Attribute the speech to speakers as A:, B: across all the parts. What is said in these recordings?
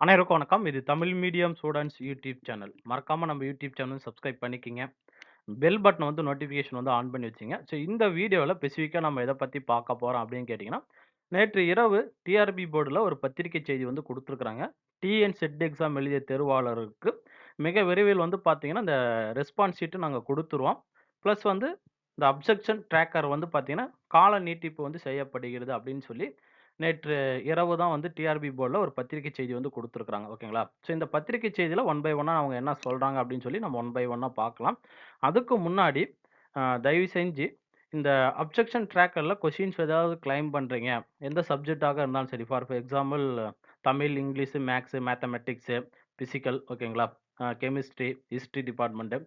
A: அனைவருக்கும் வணக்கம். இது Tamil medium students YouTube channel. மறக்காமல் நம்ம யூடியூப் சேனல் சப்ஸ்கிரைப் பண்ணிக்கங்க. பெல் பட்டன் வந்து நோட்டிஃபிகேஷன் வந்து ஆன் பண்ணி வச்சுங்க. ஸோ இந்த வீடியோவில் ஸ்பெசிஃபிக்காக நம்ம எதை பற்றி பார்க்க போகிறோம் அப்படின்னு கேட்டிங்கன்னா நேற்று இரவு டிஆர்பி போர்டில் ஒரு பத்திரிக்கை செய்தி வந்து கொடுத்துருக்குறாங்க டிஎன் செட் எக்ஸாம் எழுதிய தேர்வாளருக்கு மிக விரைவில் வந்து பார்த்தீங்கன்னா, இந்த ரெஸ்பான்ஸ் ஷீட்டு நாங்கள் கொடுத்துருவோம் ப்ளஸ் வந்து இந்த அப்செக்ஷன் ட்ராக்கர் வந்து பார்த்தீங்கன்னா, கால நீட்டிப்பு வந்து செய்யப்படுகிறது அப்படின்னு சொல்லி நேற்று இரவு தான் வந்து டிஆர்பி போர்டில் ஒரு பத்திரிக்கை செய்தி வந்து கொடுத்துருக்குறாங்க ஓகேங்களா? ஸோ இந்த பத்திரிக்கை செய்தியில் ஒன் பை ஒன்னாக அவங்க என்ன சொல்கிறாங்க அப்படின்னு சொல்லி நம்ம ஒன் பை ஒன்னாக பார்க்கலாம். அதுக்கு முன்னாடி தயவு செஞ்சு இந்த அப்ஜெக்ஷன் ட்ராக்கரில் கொஷின்ஸ் ஏதாவது கிளைம் பண்ணுறீங்க எந்த சப்ஜெக்ட்டாக இருந்தாலும் சரி. For example Tamil, English maths mathematics physical ஓகேங்களா? கெமிஸ்ட்ரி, ஹிஸ்ட்ரி டிபார்ட்மெண்ட்டு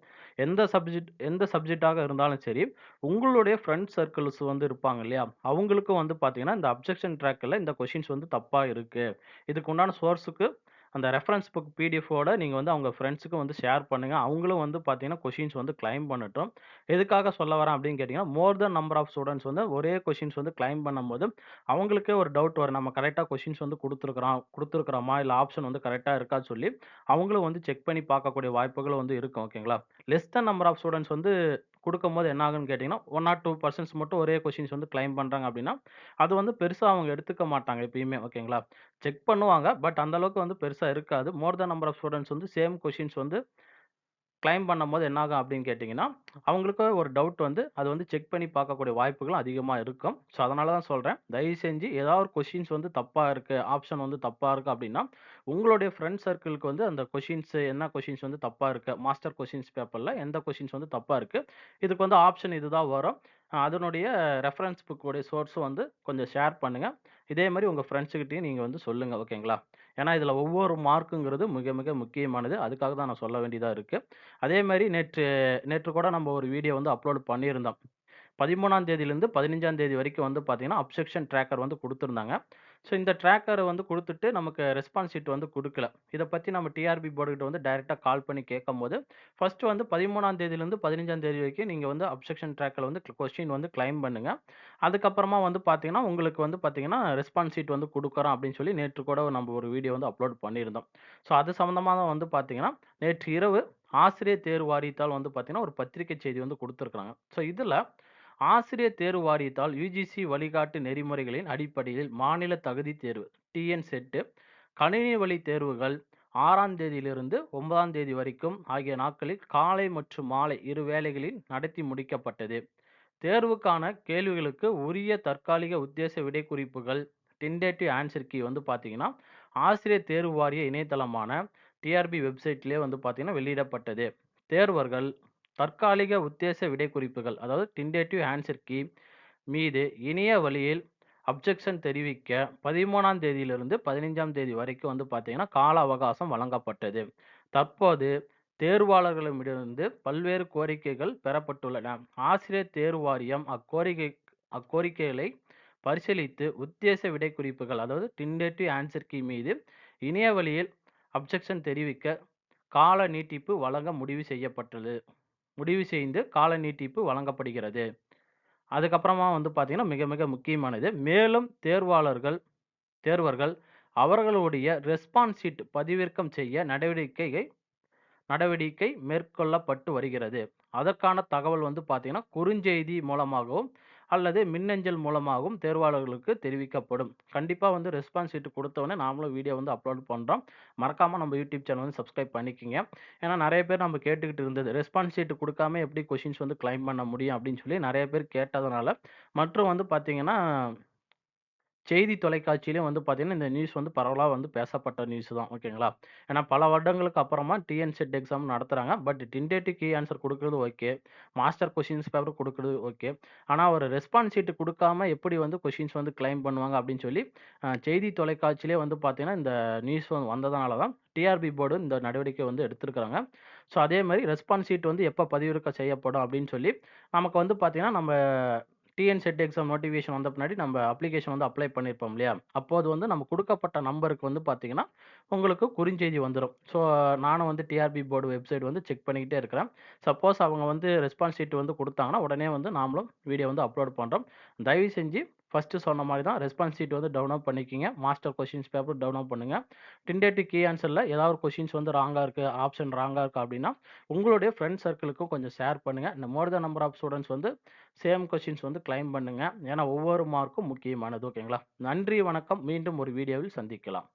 A: எந்த சப்ஜெக்ட் எந்த சப்ஜெக்ட்டாக இருந்தாலும் சரி, உங்களுடைய ஃப்ரெண்ட் சர்க்கிள்ஸ் வந்து இருப்பாங்க இல்லையா? அவங்களுக்கும் வந்து பார்த்தீங்கன்னா, இந்த அப்ஜெக்ஷன் ட்ராக்கில் இந்த கொஷின்ஸ் வந்து தப்பாக இருக்குது இதுக்கு உண்டான சோர்ஸுக்கு அந்த ரெஃபரன்ஸ் புக் பிடிஎஃப்போட நீங்கள் வந்து அவங்க ஃப்ரெண்ட்ஸுக்கும் வந்து ஷேர் பண்ணுங்கள் அவங்களும் வந்து பார்த்தீங்கன்னா, கொஷின்ஸ் வந்து கிளைம் பண்ணட்டும். எதுக்காக சொல்ல வரேன் அப்படின்னு கேட்டிங்கன்னா more than number of students வந்து ஒரே கொஷின்ஸ் வந்து கிளைம் பண்ணும்போது, அவங்களுக்கே ஒரு டவுட் வரும். நம்ம கரெக்டாக கொஷின்ஸ் வந்து கொடுத்துருக்குறோம் கொடுத்துருக்குறோமா இல்லை ஆப்ஷன் வந்து கரெக்டாக இருக்கான்னு சொல்லி, அவங்களும் வந்து செக் பண்ணி பார்க்கக்கூடிய வாய்ப்புகள் வந்து இருக்கும். ஓகேங்களா? Less than number of students வந்து குடுக்கும்போது என்ன ஆகுன்னு கேட்டிங்கன்னா ஒன் ஆர் டூ பர்சன்ஸ் மட்டும் ஒரே கொஷின்ஸ் வந்து கிளைம் பண்ணுறாங்க அப்படின்னா, அது வந்து பெருசாக அவங்க எடுத்துக்க மாட்டாங்க எப்பயுமே. ஓகேங்களா? செக் பண்ணுவாங்க. பட் அந்த அளவுக்கு வந்து பெருசாக இருக்காது. More the number of students வந்து சேம் கொஷின்ஸ் வந்து கிளைம் பண்ணும்போது என்னாகும் அப்படின்னு கேட்டிங்கன்னா அவங்களுக்கு ஒரு டவுட் வந்து அது வந்து செக் பண்ணி பார்க்கக்கூடிய வாய்ப்புகளும் அதிகமாக இருக்கும். ஸோ அதனால தான் சொல்கிறேன் தயவு செஞ்சு ஏதாவது ஒரு கொஷின்ஸ் வந்து தப்பாக இருக்குது ஆப்ஷன் வந்து தப்பாக இருக்குது அப்படின்னா, உங்களுடைய ஃப்ரெண்ட் சர்க்கிளுக்கு வந்து அந்த கொஷின்ஸு என்ன கொஷின்ஸ் வந்து தப்பாக இருக்குது மாஸ்டர் கொஷின்ஸ் பேப்பரில் எந்த கொஷின்ஸ் வந்து தப்பாக இருக்குது இதுக்கு வந்து ஆப்ஷன் இதுதான் வரும். அதனுடைய ரெஃபரன்ஸ் புக் சோர்ஸும் வந்து கொஞ்சம் ஷேர் பண்ணுங்கள் இதே மாதிரி உங்கள் ஃப்ரெண்ட்ஸுக்கிட்டையும் நீங்கள் வந்து சொல்லுங்கள் ஓகேங்களா? ஏன்னா இதில் ஒவ்வொரு மார்க்குங்கிறது மிக மிக முக்கியமானது. அதுக்காக தான் நான் சொல்ல வேண்டியதாக இருக்குது அதே மாதிரி நேற்று நேற்று கூட நம்ம ஒரு வீடியோ வந்து அப்லோட் பண்ணியிருந்தோம். பதிமூணாம் தேதியிலேருந்து பதினஞ்சாம் தேதி வரைக்கும் வந்து பார்த்தீங்கன்னா, அப்செக்ஷன் ட்ராக்கர் வந்து கொடுத்துருந்தாங்க. ஸோ இந்த ட்ராக்கரை வந்து கொடுத்துட்டு நமக்கு ரெஸ்பான்ஸ் ஷீட் வந்து கொடுக்கல. இதை பற்றி நம்ம டிஆர்பி போர்டுக்கிட்ட வந்து டைரெக்டாக கால் பண்ணி கேட்கும்போது, ஃபஸ்ட்டு வந்து பதிமூணாம் தேதியிலேருந்து பதினஞ்சாம் தேதி வரைக்கும் நீங்கள் வந்து அப்செக்ஷன் ட்ராக்கில் வந்து கொஸ்டின் வந்து கிளைம் பண்ணுங்கள் அதுக்கப்புறமா வந்து பார்த்தீங்கன்னா, உங்களுக்கு வந்து பார்த்தீங்கன்னா, ரெஸ்பான்ஸ் ஷீட் வந்து கொடுக்குறோம் அப்படின்னு சொல்லி நேற்று கூட நம்ம ஒரு வீடியோ வந்து அப்லோட் பண்ணியிருந்தோம். ஸோ அது சம்மந்தமாக தான் வந்து பார்த்தீங்கன்னா, நேற்று இரவு ஆசிரியர் தேர்வு வாரியத்தால் வந்து பார்த்தீங்கன்னா, ஒரு பத்திரிக்கை செய்தி வந்து கொடுத்துருக்குறாங்க. ஸோ இதில் ஆசிரியர் தேர்வு வாரியத்தால் யுஜிசி வழிகாட்டு நெறிமுறைகளின் அடிப்படையில் மாநில தகுதி தேர்வு டிஎன் செட்டு கணினி வழி தேர்வுகள் ஆறாம் தேதியிலிருந்து ஒன்பதாம் தேதி வரைக்கும் ஆகிய நாட்களில் காலை மற்றும் மாலை இரு வேளைகளில் நடத்தி முடிக்கப்பட்டது. தேர்வுக்கான கேள்விகளுக்கு உரிய தற்காலிக உத்தேச விடைக்குறிப்புகள் டின்டேட்டிவ் ஆன்சர் கீ வந்து பார்த்தீங்கன்னா, ஆசிரியர் தேர்வு வாரிய இணையதளமான டிஆர்பி வெப்சைட்லேயே வந்து பார்த்தீங்கன்னா வெளியிடப்பட்டது. தேர்வர்கள் தற்காலிக உத்தேச விடைக்குறிப்புகள் அதாவது டிண்டேட்டிவ் ஆன்சர் கீ மீது இணைய வழியில் அப்ஜெக்ஷன் தெரிவிக்க 13ஆம் தேதியிலிருந்து 15ஆம் தேதி வரைக்கும் வந்து பார்த்தீங்கன்னா, கால அவகாசம் வழங்கப்பட்டது. தற்போது தேர்வாளர்களிடமிருந்து பல்வேறு கோரிக்கைகள் பெறப்பட்டுள்ளன. ஆசிரியர் தேர்வு வாரியம் அக்கோரிக்கை அக்கோரிக்கைகளை பரிசீலித்து உத்தேச விடைக்குறிப்புகள் அதாவது டிண்டேட்டிவ் ஆன்சர் கீ மீது இணைய வழியில் அப்ஜெக்ஷன் தெரிவிக்க கால நீட்டிப்பு வழங்க முடிவு செய்யப்பட்டது. முடிவு செய்து கால நீட்டிப்பு வழங்கப்படுகிறது. அதுக்கப்புறமா வந்து பார்த்திங்கன்னா மிக மிக முக்கியமானது. மேலும் தேர்வாளர்கள் தேர்வர்கள் அவர்களுடைய ரெஸ்பான்ஸ் ஷீட் பதிவிறக்கம் செய்ய நடவடிக்கையை நடவடிக்கை மேற்கொள்ளப்பட்டு வருகிறது. அதற்கான தகவல் வந்து பார்த்திங்கன்னா குறுஞ்செய்தி மூலமாகவும் அல்லது மின்னஞ்சல் மூலமாகவும் தேர்வாளர்களுக்கு தெரிவிக்கப்படும். கண்டிப்பாக வந்து ரெஸ்பான்ஸ் ஷீட் கொடுத்தவொடனே நாமளும் வீடியோ வந்து அப்லோட் பண்ணுறோம் மறக்காமல் நம்ம யூடியூப் சேனல் வந்து சப்ஸ்கிரைப் பண்ணிக்கங்க. ஏன்னா நிறைய பேர் நம்ம கேட்டுக்கிட்டு இருந்தது. ரெஸ்பான்ஸ் ஷீட் கொடுக்காம எப்படி கொஷின்ஸ் வந்து கிளைம் பண்ண முடியும் அப்படின்னு சொல்லி நிறைய பேர் கேட்டதுனால, மற்றும் வந்து பார்த்தீங்கன்னா செய்தி தொலைக்காட்சியிலயும் வந்து பார்த்தீங்கன்னா, இந்த நியூஸ் வந்து பரவலா வந்து பேசப்பட்ட நியூஸ் தான். ஓகேங்களா? ஏன்னா பல வருடங்களுக்கு அப்புறமா டிஎன் செட் எக்ஸாம் நடத்துறாங்க. பட் டென்டேட்டிவ் கீ ஆன்சர் குடுக்குறது ஓகே. மாஸ்டர் கொஸ்டின்ஸ் பேப்பர் குடுக்குறது ஓகே. ஆனா ஒரு ரெஸ்பான்ஸ் ஷீட் குடுக்காம எப்படி வந்து கொஸ்டின்ஸ் வந்து கிளைம் பண்ணுவாங்க அப்படின்னு சொல்லி, அ செய்தி தொலைக்காட்சியிலே வந்து பார்த்தீங்கன்னா, இந்த நியூஸ் வந்ததுனால தான் டிஆர்பி போர்டு இந்த நடவடிக்கை வந்து எடுத்திருக்காங்க. ஸோ அதே மாரி ரெஸ்பான்ஸ் ஷீட் வந்து எப்ப பதிவிறக்கம் செய்யப்படும் அப்படின்னு சொல்லி, நமக்கு வந்து பார்த்தீங்கன்னா, நம்ம டிஎன் செட் எக்ஸாம் நோட்டிஃபிகேஷன் வந்த பின்னாடி நம்ம அப்ளிகேஷன் வந்து அப்ளை பண்ணியிருப்போம் இல்லையா? அப்போது வந்து நம்ம கொடுக்கப்பட்ட நம்பருக்கு வந்து பார்த்தீங்கன்னா, உங்களுக்கு குறுஞ்செய்தி வந்துடும் ஸோ நானும் வந்து டிஆர்பி போர்டு வெப்சைட் வந்து செக் பண்ணிக்கிட்டே இருக்கிறேன். சப்போஸ் அவங்க வந்து ரெஸ்பான்ஸ் ஷீட் வந்து கொடுத்தாங்கன்னா உடனே வந்து நாமளும் வீடியோ வந்து அப்லோட் பண்ணுறோம் தயவு செஞ்சு ஃபர்ஸ்ட்டு சொன்ன மாதிரி தான் ரெஸ்பான்ஸ் ஷீட் வந்து டவுன்லோட் பண்ணிக்கிங்க. மாஸ்டர் கொஷின்ஸ் பேப்பர் டவுன்லோட் பண்ணுங்கள் டென்டேட்டிவ் கீ ஆன்சரில் ஏதாவது ஒரு வந்து ராங்காக இருக்குது ஆப்ஷன் ராங்காக இருக்குது அப்படின்னா உங்களுடைய ஃப்ரெண்ட்ஸ் சர்க்கிளுக்கும் கொஞ்சம் ஷேர் பண்ணுங்க. இந்த more the number of students வந்து சேம் கொஷின்ஸ் வந்து கிளைம் பண்ணுங்கள் ஏன்னா ஒவ்வொரு மார்க்கும் முக்கியமானது. ஓகேங்களா? நன்றி, வணக்கம். மீண்டும் ஒரு வீடியோவில் சந்திக்கலாம்.